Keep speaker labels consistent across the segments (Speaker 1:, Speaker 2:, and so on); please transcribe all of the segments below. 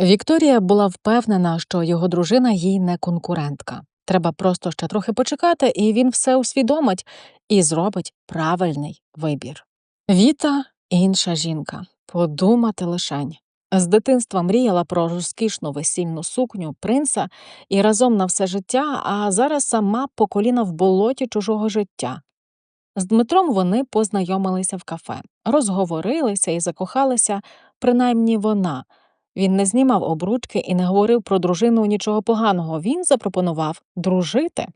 Speaker 1: Вікторія була впевнена, що його дружина їй не конкурентка. Треба просто ще трохи почекати, і він все усвідомить і зробить правильний вибір. Віта інша жінка. Подумати лишень. З дитинства мріяла про розкішну весільну сукню принца і разом на все життя, а зараз сама по коліна в болоті чужого життя. З Дмитром вони познайомилися в кафе, розговорилися і закохалися, принаймні вона. Він не знімав обручки і не говорив про дружину нічого поганого. Він запропонував дружити.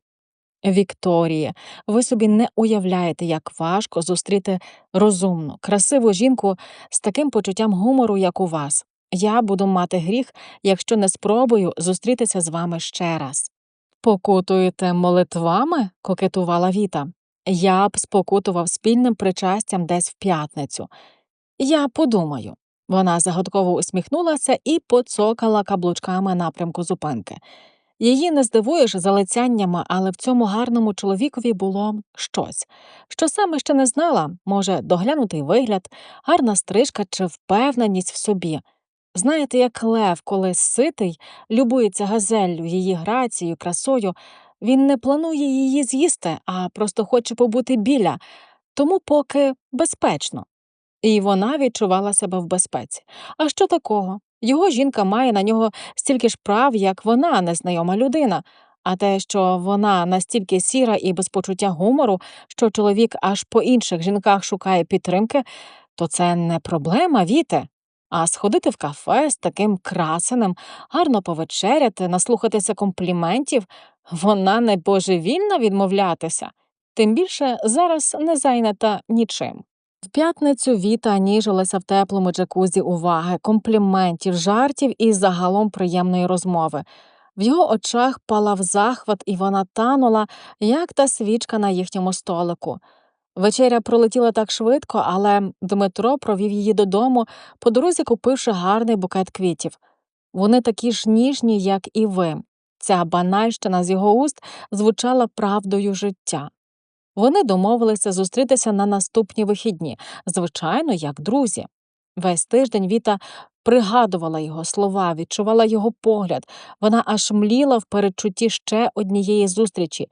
Speaker 1: Вікторія, ви собі не уявляєте, як важко зустріти розумну, красиву жінку з таким почуттям гумору, як у вас. Я буду мати гріх, якщо не спробую зустрітися з вами ще раз. Покутуєте молитвами? кокетувала Віта. Я б спокутував спільним причастям десь в п'ятницю. Я подумаю. Вона загадково усміхнулася і поцокала каблучками напрямку зупинки. Її не здивуєш залицяннями, але в цьому гарному чоловікові було щось, що саме ще не знала, може, доглянутий вигляд, гарна стрижка чи впевненість в собі. Знаєте, як лев, коли ситий, любується газеллю, її грацією, красою, він не планує її з'їсти, а просто хоче побути біля, тому поки безпечно. І вона відчувала себе в безпеці. А що такого? Його жінка має на нього стільки ж прав, як вона, незнайома людина. А те, що вона настільки сіра і без почуття гумору, що чоловік аж по інших жінках шукає підтримки, то це не проблема, віте. А сходити в кафе з таким красеним, гарно повечеряти, наслухатися компліментів, вона не божевільна відмовлятися, тим більше зараз не зайнята нічим. В п'ятницю Віта ніжилася в теплому джакузі уваги, компліментів, жартів і загалом приємної розмови. В його очах палав захват, і вона танула, як та свічка на їхньому столику. Вечеря пролетіла так швидко, але Дмитро провів її додому, по дорозі купивши гарний букет квітів. Вони такі ж ніжні, як і ви. Ця банальщина з його уст звучала правдою життя. Вони домовилися зустрітися на наступні вихідні, звичайно, як друзі. Весь тиждень Віта пригадувала його слова, відчувала його погляд, вона аж мліла в передчутті ще однієї зустрічі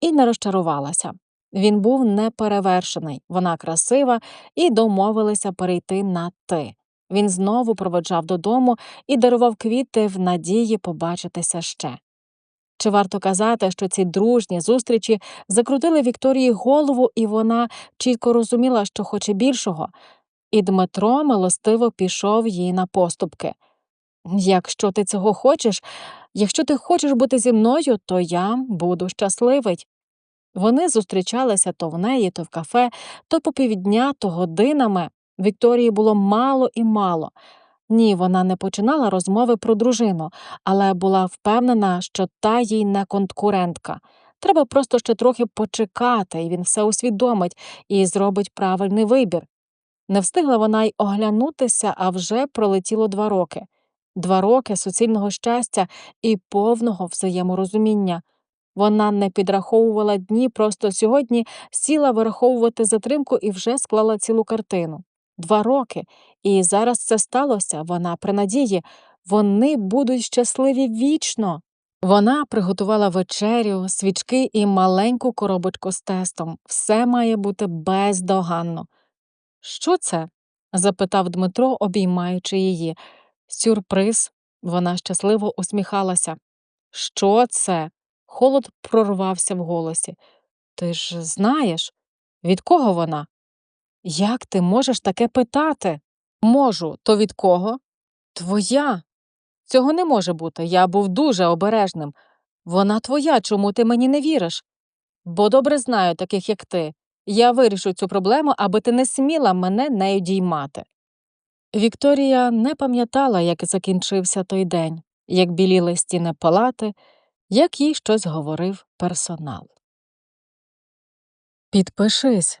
Speaker 1: і не розчарувалася. Він був неперевершений, вона красива, і домовилися перейти на ти. Він знову проведжав додому і дарував квіти в надії побачитися ще. Чи варто казати, що ці дружні зустрічі закрутили Вікторії голову, і вона чітко розуміла, що хоче більшого, і Дмитро милостиво пішов їй на поступки. Якщо ти цього хочеш, якщо ти хочеш бути зі мною, то я буду щасливий. Вони зустрічалися то в неї, то в кафе, то по півдня, то годинами. Вікторії було мало і мало. Ні, вона не починала розмови про дружину, але була впевнена, що та їй не конкурентка. Треба просто ще трохи почекати, і він все усвідомить і зробить правильний вибір. Не встигла вона й оглянутися, а вже пролетіло два роки два роки суцільного щастя і повного взаєморозуміння. Вона не підраховувала дні, просто сьогодні сіла вираховувати затримку і вже склала цілу картину. Два роки, і зараз це сталося, вона при надії, вони будуть щасливі вічно. Вона приготувала вечерю, свічки і маленьку коробочку з тестом. Все має бути бездоганно. Що це? запитав Дмитро, обіймаючи її. Сюрприз. Вона щасливо усміхалася. Що це? Холод прорвався в голосі. Ти ж знаєш, від кого вона? Як ти можеш таке питати? Можу, то від кого? Твоя. Цього не може бути. Я був дуже обережним. Вона твоя, чому ти мені не віриш? Бо добре знаю таких, як ти. Я вирішу цю проблему, аби ти не сміла мене нею діймати. Вікторія не пам'ятала, як закінчився той день, як біліли стіни палати, як їй щось говорив персонал. Підпишись,